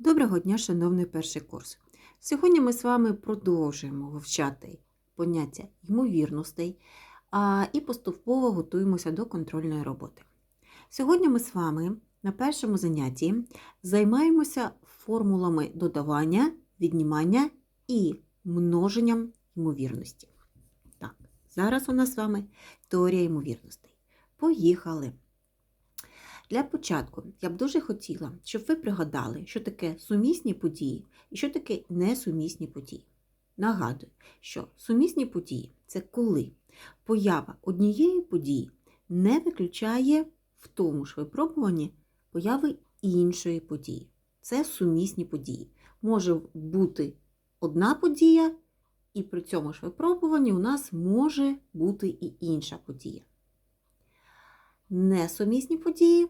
Доброго дня, шановний перший курс. Сьогодні ми з вами продовжуємо вивчати поняття ймовірностей і поступово готуємося до контрольної роботи. Сьогодні ми з вами на першому занятті займаємося формулами додавання, віднімання і множенням ймовірності. Так, зараз у нас з вами теорія ймовірностей. Поїхали! Для початку я б дуже хотіла, щоб ви пригадали, що таке сумісні події і що таке несумісні події. Нагадую, що сумісні події це коли поява однієї події не виключає в тому ж випробуванні появи іншої події. Це сумісні події. Може бути одна подія, і при цьому ж випробуванні у нас може бути і інша подія. Несумісні події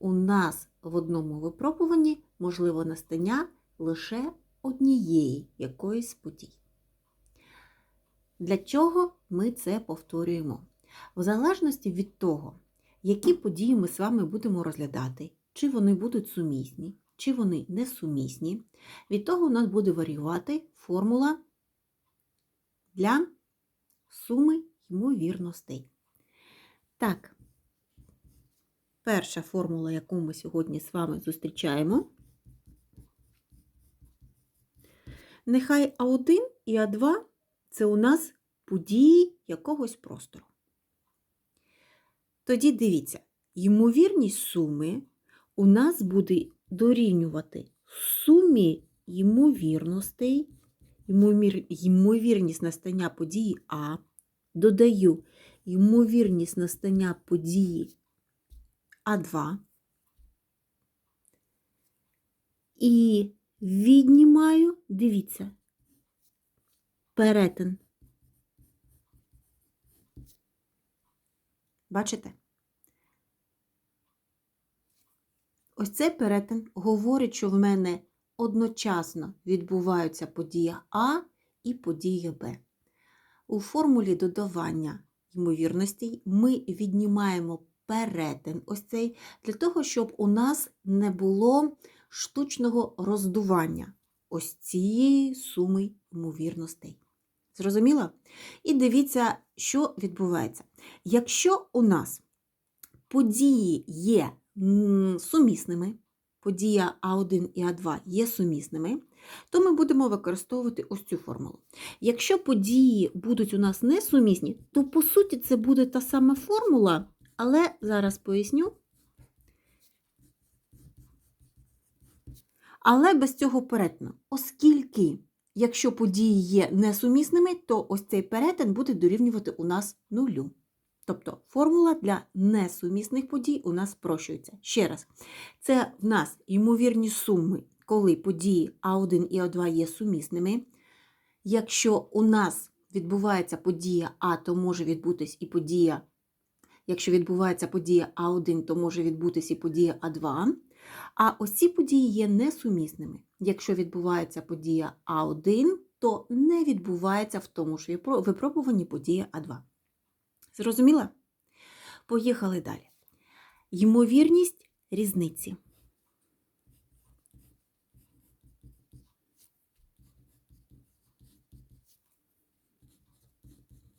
у нас в одному випробуванні можливо настання лише однієї якоїсь подій. Для чого ми це повторюємо? В залежності від того, які події ми з вами будемо розглядати, чи вони будуть сумісні, чи вони несумісні, від того у нас буде варіювати формула для суми ймовірностей. Так, перша формула, яку ми сьогодні з вами зустрічаємо. Нехай А1 і А2 це у нас події якогось простору. Тоді дивіться, ймовірність суми у нас буде дорівнювати сумі ймовірностей, ймовір, ймовірність настання події А, додаю ймовірність настання події А2 і віднімаю, дивіться, перетин. Бачите? Ось цей перетин говорить, що в мене одночасно відбуваються подія А і подія Б. У формулі додавання ймовірностей ми віднімаємо перетин ось цей, для того, щоб у нас не було штучного роздування ось цієї суми ймовірностей. Зрозуміло? І дивіться, що відбувається. Якщо у нас події є сумісними, подія А1 і А2 є сумісними, то ми будемо використовувати ось цю формулу. Якщо події будуть у нас несумісні, то по суті це буде та сама формула, але зараз поясню. Але без цього перетину, оскільки, якщо події є несумісними, то ось цей перетин буде дорівнювати у нас нулю. Тобто формула для несумісних подій у нас спрощується. Ще раз, це в нас ймовірні суми, коли події А1 і А2 є сумісними. Якщо у нас відбувається подія А, то може відбутись і подія. Якщо відбувається подія А1, то може відбутися і подія А2. А ось події є несумісними. Якщо відбувається подія А1, то не відбувається в тому ж випробуванні подія А2. Зрозуміла? Поїхали далі. Ймовірність різниці.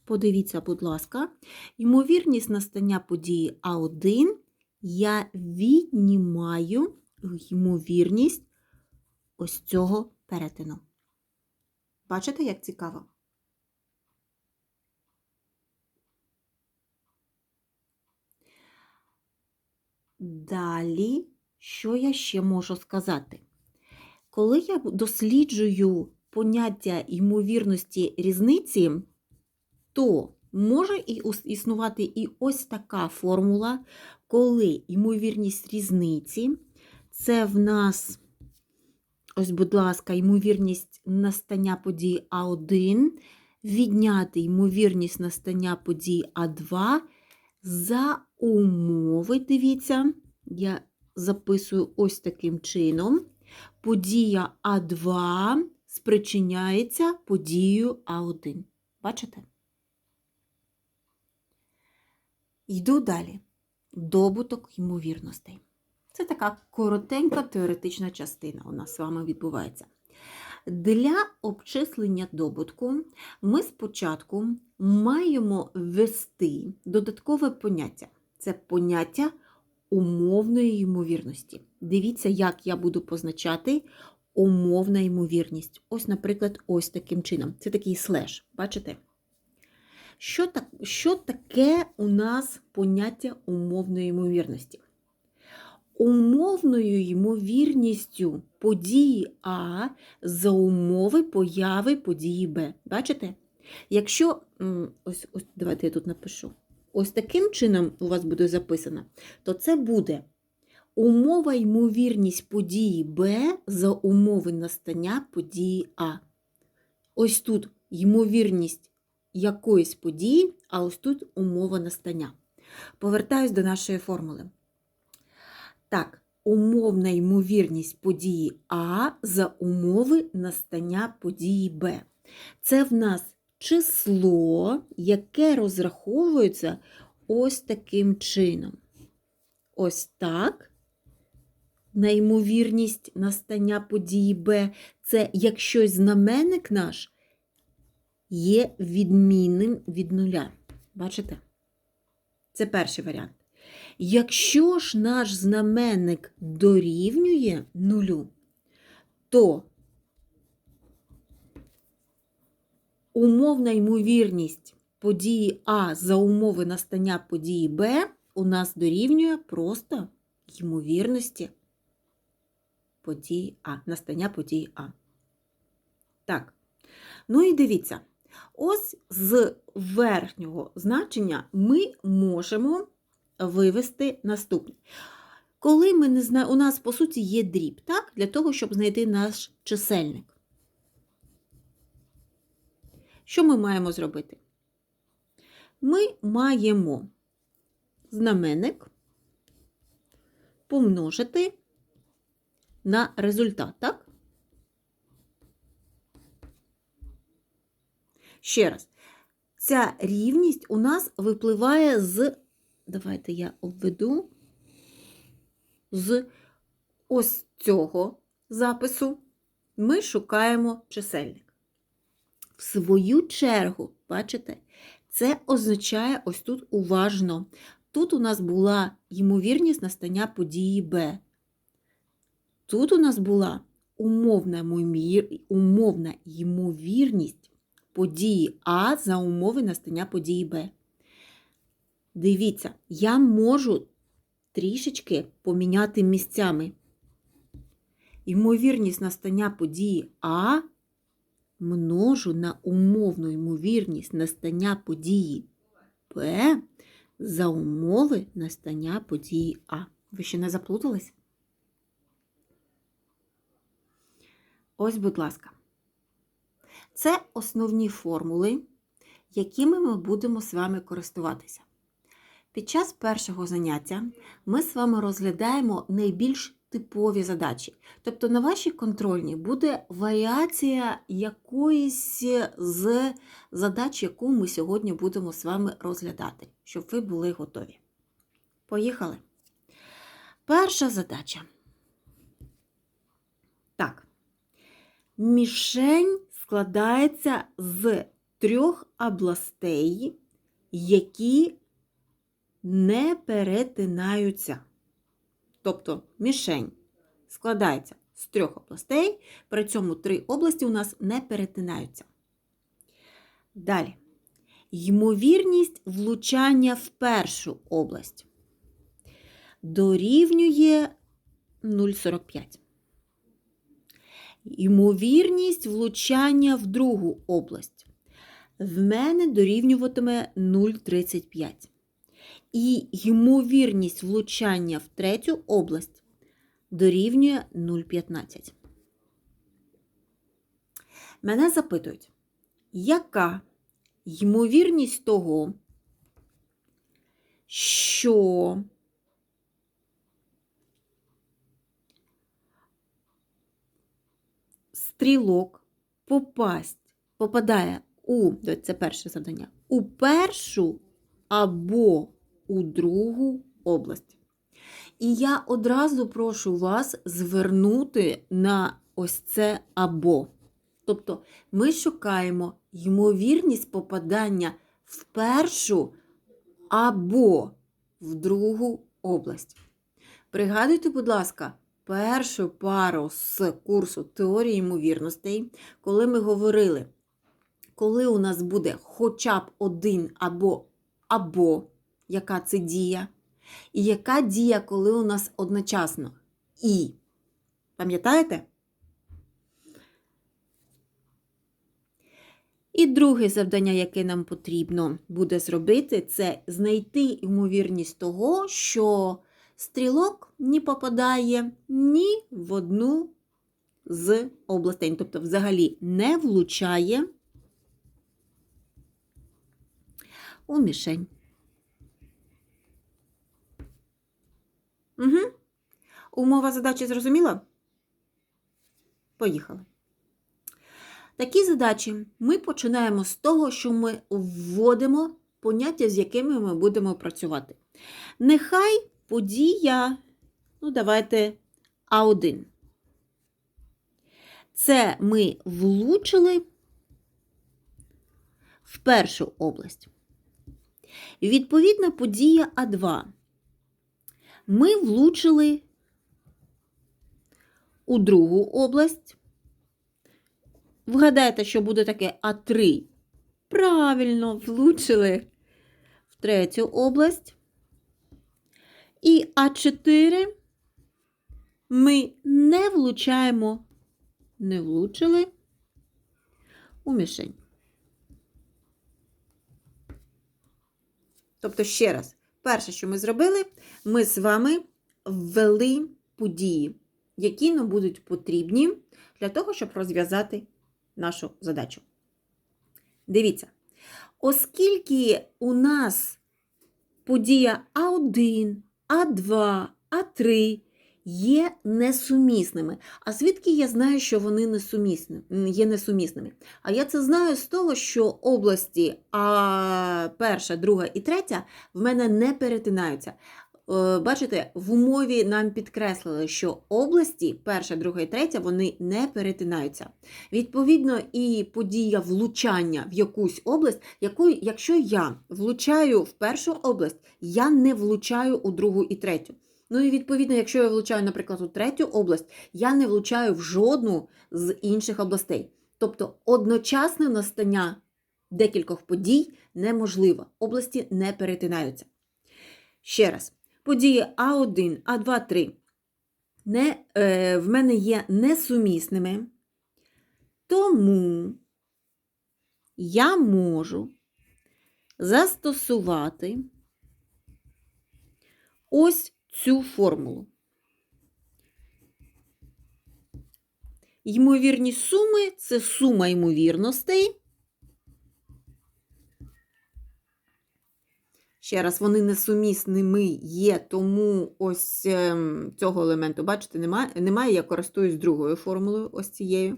Подивіться, будь ласка, ймовірність настання події А1 я віднімаю ймовірність ось цього перетину. Бачите, як цікаво? Далі, що я ще можу сказати? Коли я досліджую поняття ймовірності різниці, то може і існувати і ось така формула, коли ймовірність різниці, це в нас, ось, будь ласка, ймовірність настання події А1, відняти ймовірність настання події А2 за умови, дивіться, я записую ось таким чином. Подія А2 спричиняється подією А1. Бачите? Йду далі. Добуток ймовірностей. Це така коротенька теоретична частина у нас з вами відбувається. Для обчислення добутку ми спочатку маємо ввести додаткове поняття. Це поняття умовної ймовірності. Дивіться, як я буду позначати умовна ймовірність. Ось, наприклад, ось таким чином. Це такий слеш, бачите? Що, так, що таке у нас поняття умовної ймовірності? Умовною ймовірністю події А за умови появи події Б. Бачите? Якщо, ось, ось давайте я тут напишу, ось таким чином у вас буде записано, то це буде умова ймовірність події Б за умови настання події А. Ось тут ймовірність якоїсь події, а ось тут умова настання. Повертаюсь до нашої формули. Так, умовна ймовірність події А за умови настання події Б. Це в нас число, яке розраховується ось таким чином. Ось так. На ймовірність настання події Б. Це якщо знаменник наш є відмінним від нуля. Бачите? Це перший варіант. Якщо ж наш знаменник дорівнює нулю, то умовна ймовірність події А за умови настання події Б у нас дорівнює просто ймовірності події А, настання події А. Так. Ну і дивіться, ось з верхнього значення ми можемо вивести наступне. Коли ми не знаємо, у нас, по суті, є дріб, так? Для того, щоб знайти наш чисельник. Що ми маємо зробити? Ми маємо знаменник помножити на результат, так? Ще раз, ця рівність у нас випливає з, давайте я обведу, з ось цього запису ми шукаємо чисельник. В свою чергу, бачите, це означає ось тут уважно. Тут у нас була ймовірність настання події Б. Тут у нас була умовна, умовна ймовірність події А за умови настання події Б. Дивіться, я можу трішечки поміняти місцями. Ймовірність настання події А множу на умовну ймовірність настання події Б за умови настання події А. Ви ще не заплутались? Ось, будь ласка. Це основні формули, якими ми будемо з вами користуватися. Під час першого заняття ми з вами розглядаємо найбільш типові задачі. Тобто на вашій контрольній буде варіація якоїсь з задач, яку ми сьогодні будемо з вами розглядати, щоб ви були готові. Поїхали. Перша задача. Так. Мішень складається з трьох областей, які не перетинаються. Тобто мішень складається з трьох областей, при цьому три області у нас не перетинаються. Далі. Ймовірність влучання в першу область дорівнює 0,45. Ймовірність влучання в другу область в мене дорівнюватиме 0,35. І ймовірність влучання в третю область дорівнює 0,15. Мене запитують, яка ймовірність того, що стрілок попасть, попадає у, це перше завдання, у першу або у другу область. І я одразу прошу вас звернути на ось це або. Тобто ми шукаємо ймовірність попадання в першу або в другу область. Пригадуйте, будь ласка, першу пару з курсу теорії ймовірностей, коли ми говорили, коли у нас буде хоча б один або або, яка це дія, і яка дія, коли у нас одночасно і. Пам'ятаєте? І друге завдання, яке нам потрібно буде зробити, це знайти ймовірність того, що стрілок не попадає ні в одну з областей, тобто взагалі не влучає у мішень. Угу. Умова задачі зрозуміла? Поїхали. Такі задачі ми починаємо з того, що ми вводимо поняття, з якими ми будемо працювати. Нехай подія, ну, давайте А1. Це ми влучили в першу область. Відповідна подія А2. Ми влучили у другу область. Вгадайте, що буде таке А3. Правильно, влучили в третю область. І А4 ми не влучаємо, не влучили у мішень. Тобто, ще раз, перше, що ми зробили, ми з вами ввели події, які нам будуть потрібні для того, щоб розв'язати нашу задачу. Дивіться, оскільки у нас подія А1, А2, А3 є несумісними. А звідки я знаю, що вони несумісні, є несумісними? А я це знаю з того, що області А перша, друга і третя в мене не перетинаються. Е, Бачите, в умові нам підкреслили, що області, перша, друга і третя, вони не перетинаються. Відповідно, і подія влучання в якусь область, якою, якщо я влучаю в першу область, я не влучаю у другу і третю. Ну і відповідно, якщо я влучаю, наприклад, у третю область, я не влучаю в жодну з інших областей. Тобто одночасне настання декількох подій неможливо. Області не перетинаються. Ще раз, події А1, А2, 3 не, е, в мене є несумісними, тому я можу застосувати ось цю формулу. Ймовірні суми це сума ймовірностей. Ще раз, вони несумісними є, тому ось ем, цього елементу, бачите, немає, немає, я користуюсь другою формулою, ось цією.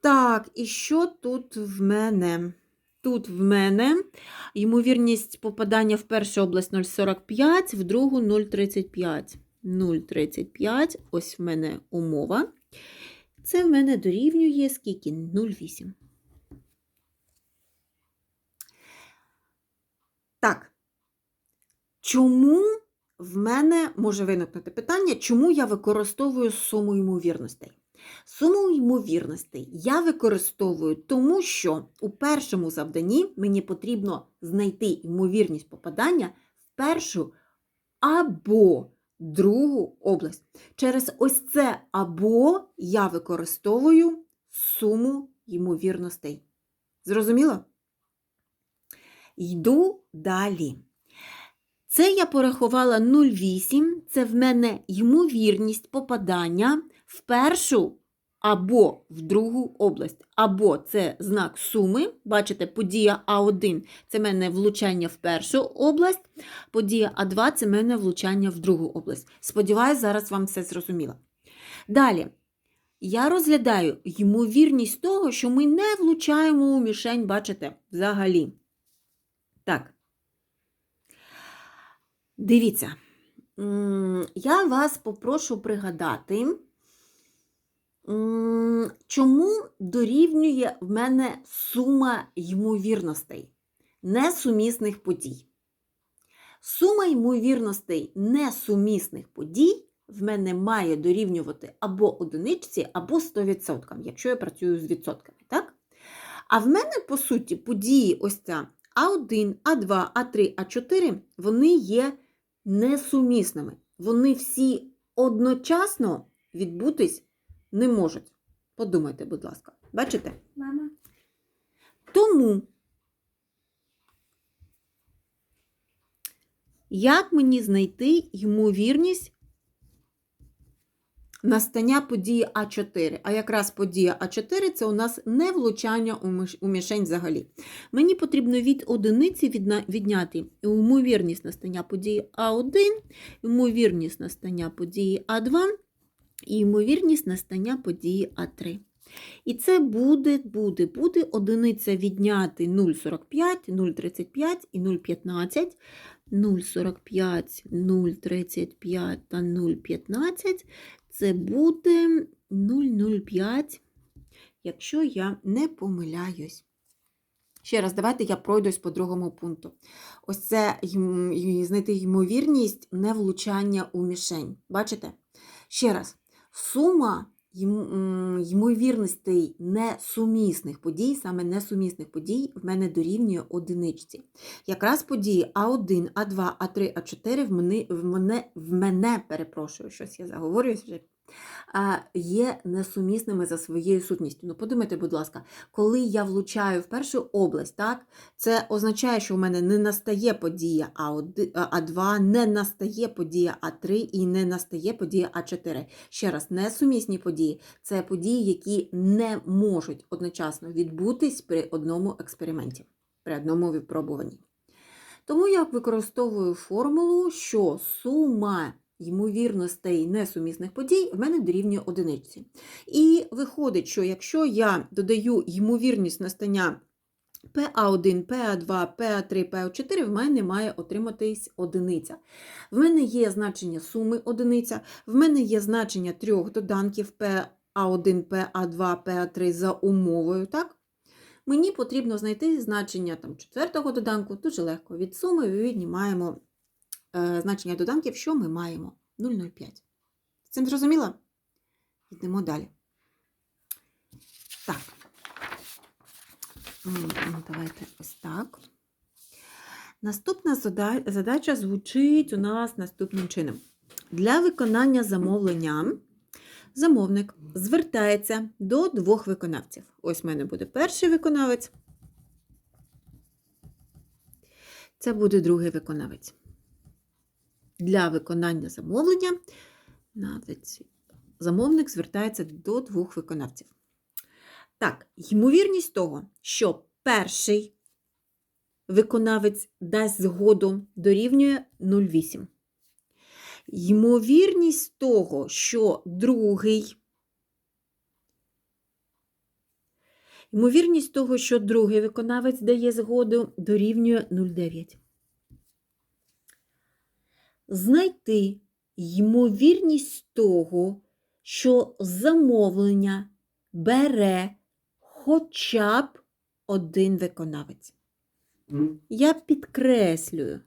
Так, і що тут в мене? Тут в мене ймовірність попадання в першу область 0,45, в другу 0,35. 0,35, ось в мене умова. Це в мене дорівнює скільки? 0,8. Так. Чому в мене може виникнути питання, чому я використовую суму ймовірностей? Суму ймовірностей я використовую, тому що у першому завданні мені потрібно знайти ймовірність попадання в першу або другу область. Через ось це або я використовую суму ймовірностей. Зрозуміло? Йду далі. Це я порахувала 0,8, це в мене ймовірність попадання в першу або в другу область. Або це знак суми. Бачите, подія А1 це в мене влучання в першу область, подія А2 це в мене влучання в другу область. Сподіваюсь, зараз вам все зрозуміло. Далі. Я розглядаю ймовірність того, що ми не влучаємо у мішень, бачите, взагалі. Так. Дивіться, я вас попрошу пригадати, чому дорівнює в мене сума ймовірностей несумісних подій. Сума ймовірностей несумісних подій в мене має дорівнювати або одиничці, або 100%, якщо я працюю з відсотками. Так? А в мене, по суті, події ось ця А1, А2, А3, А4, вони є несумісними. Вони всі одночасно відбутись не можуть. Подумайте, будь ласка. Бачите? Мама. Тому, як мені знайти ймовірність настання події А4? А якраз подія А4 це у нас не влучання у мішень взагалі. Мені потрібно від одиниці відняти ймовірність настання події А1, ймовірність настання події А2 і ймовірність настання події А3. І це буде, буде, буде одиниця відняти 0,45, 0,35 і 0,15. 0,45, 0,35 та 0,15. Це буде 0,05, якщо я не помиляюсь. Ще раз, давайте я пройдусь по другому пункту. Ось це знайти ймовірність невлучання у мішень. Бачите? Ще раз, сума ймовірностей несумісних подій, саме несумісних подій, в мене дорівнює одиничці. Якраз події А1, А2, А3, А4 в мене, в мене, в мене перепрошую, щось я заговорююсь вже. Є несумісними за своєю сутністю. Ну, подумайте, будь ласка, коли я влучаю в першу область, так, це означає, що в мене не настає подія А1, А2, не настає подія А3 і не настає подія А4. Ще раз, несумісні події це події, які не можуть одночасно відбутись при одному експерименті, при одному випробуванні. Тому я використовую формулу, що сума ймовірностей несумісних подій в мене дорівнює одиниці. І виходить, що якщо я додаю ймовірність настання PA1, PA2, PA3, PA4, в мене має отриматись одиниця. В мене є значення суми одиниця, в мене є значення трьох доданків PA1, PA2, PA3 за умовою, так? Мені потрібно знайти значення там, четвертого доданку, дуже легко. Від суми ми віднімаємо значення доданків, що ми маємо 0,05. З Цим зрозуміло? Йдемо далі. Так. Давайте ось так. Наступна задача звучить у нас наступним чином. Для виконання замовлення замовник звертається до двох виконавців. Ось в мене буде перший виконавець. Це буде другий виконавець. Для виконання замовлення замовник звертається до двох виконавців. Так, ймовірність того, що перший виконавець дасть згоду дорівнює 0,8. Ймовірність того, що другий Ймовірність того, що другий виконавець дає згоду, дорівнює 0,9. Знайти ймовірність того, що замовлення бере хоча б один виконавець. Я підкреслюю.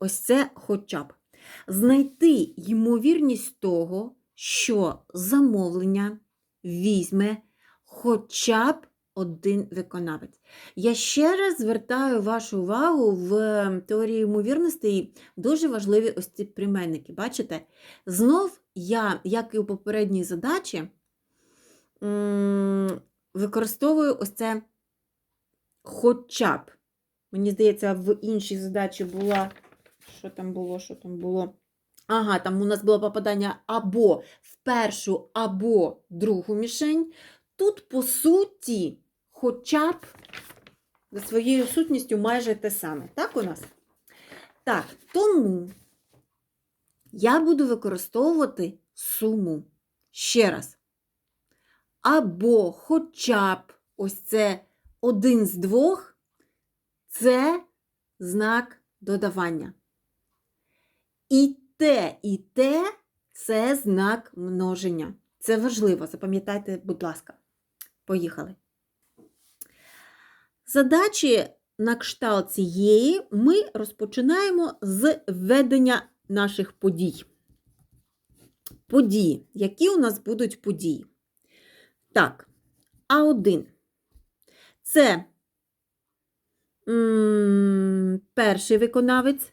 Ось це хоча б. Знайти ймовірність того, що замовлення візьме хоча б один виконавець. Я ще раз звертаю вашу увагу в теорії ймовірностей дуже важливі ось ці прийменники. Бачите? Знов я, як і у попередній задачі, використовую ось це хоча б. Мені здається, в іншій задачі була. Що там було? Що там було? Ага, там у нас було попадання або в першу, або другу мішень. Тут, по суті, хоча б за своєю сутністю майже те саме. Так у нас? Так, тому я буду використовувати суму. Ще раз. Або хоча б ось це один з двох це знак додавання. І те, і те це знак множення. Це важливо, запам'ятайте, будь ласка. Поїхали. Задачі на кшталт цієї ми розпочинаємо з введення наших подій. Події. Які у нас будуть події? Так, А1. Це м, перший виконавець.